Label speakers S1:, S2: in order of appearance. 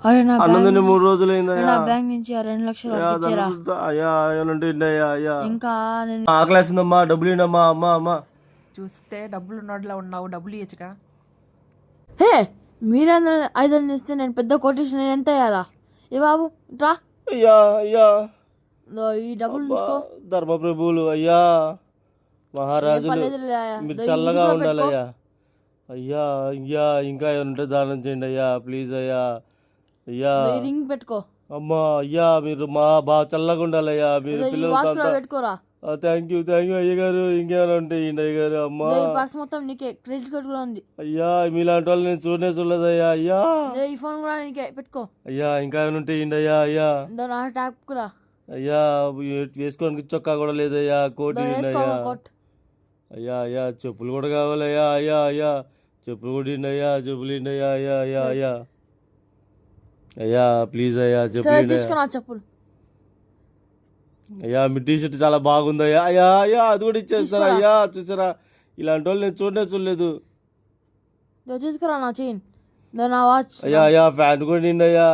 S1: అరే నా
S2: అన్నం
S1: బ్యాంక్
S2: తిని మూడు రోజులు
S1: నా బ్యాంక్ నుంచి ఆ రెండు లక్షలు
S2: అయ్యా,
S1: ఇంకా నేను
S2: డబ్బులు అమ్మా అమ్మా.
S3: చూస్తే డబ్బులు ఉన్నోడ్లా ఉన్నావు డబ్బులు ఇవ్వచ్చుగా
S1: హే మీరే ఐదు వందలు ఇస్తే నేను పెద్ద కొటేషన్ నేను ఎంత వేయాలా ఏ బాబు రా.
S2: అయ్యా అయ్యా.
S1: ఇదో ఈ డబ్బులు ఉంచుకో.
S2: ధర్మప్రభువులు అయ్యా. మహారాజులు
S1: పర్లేదులే అయ్యా.
S2: మీరు
S1: ఇదో ఈ
S2: చల్లగా
S1: ఇంట్లో
S2: ఉండాలయ్యా. అయ్యా అయ్యా ఇంకా ఏమైనా ఉంటే దానం చేయండి అయ్యా ప్లీజ్ అయ్యా. అయ్యా.
S1: రింగ్ పెట్టుకో.
S2: అమ్మా అయ్యా మీరు మా బాగా చల్లగా ఉండాలయ్యా మీరు అంతా
S1: పెట్టుకోరా.
S2: థ్యాంక్ యూ థ్యాంక్ యూ అయ్య గారు ఇంకేమైనా ఉంటే ఇయ్యండి అయ్య గారు అమ్మా
S1: పర్స్ మొత్తం నీకే క్రెడిట్ కార్డ్ కూడా ఉంది.
S2: అయ్యా మీలాంటి వాళ్ళు నేను చూడనే చూడలేదయ్యా అయ్యా.
S1: ఇదో ఈ ఫోన్ కూడా నీకే పెట్టుకో.
S2: అయ్యా ఇంకా ఏమైనా ఉంటే ఇయ్యండి అయ్యా అయ్యా.
S1: నా ట్యాప్ కూడా.
S2: అయ్యా వే- వేసుకోడానికి చొక్కా కూడా లేదయ్యా కోటి అయ్యా. అయ్యా అయ్యా చెప్పులు కూడా కావాలయ్యా అయ్యా అయ్యా. చెప్పులు కూడా అయ్యా చెప్పులు ఇవ్వండి అయ్యా అయ్యా అయ్యా. అయ్యా అయ్యా ప్లీజ్ అయ్యా
S1: సరే
S2: ఇవ్వండి అయ్యా.
S1: తీసుకున్నా చెప్పులు
S2: అయ్యా మీ టీ షర్ట్ చాలా బాగుందయ్యా అయ్యా. అయ్యా అది కూడా ఇచ్చేస్తారా
S1: తీసుకురా.
S2: అయ్యా చూసారా? ఇలాంటి వాళ్ళు నేను చూడనే చూడలేదు.
S1: ఇదో తీసుకురా నా చైన్. ఇదో నా వాచ్
S2: అయ్యా అయ్యా ఫ్యాన్ కూడా నిండి అయ్యా.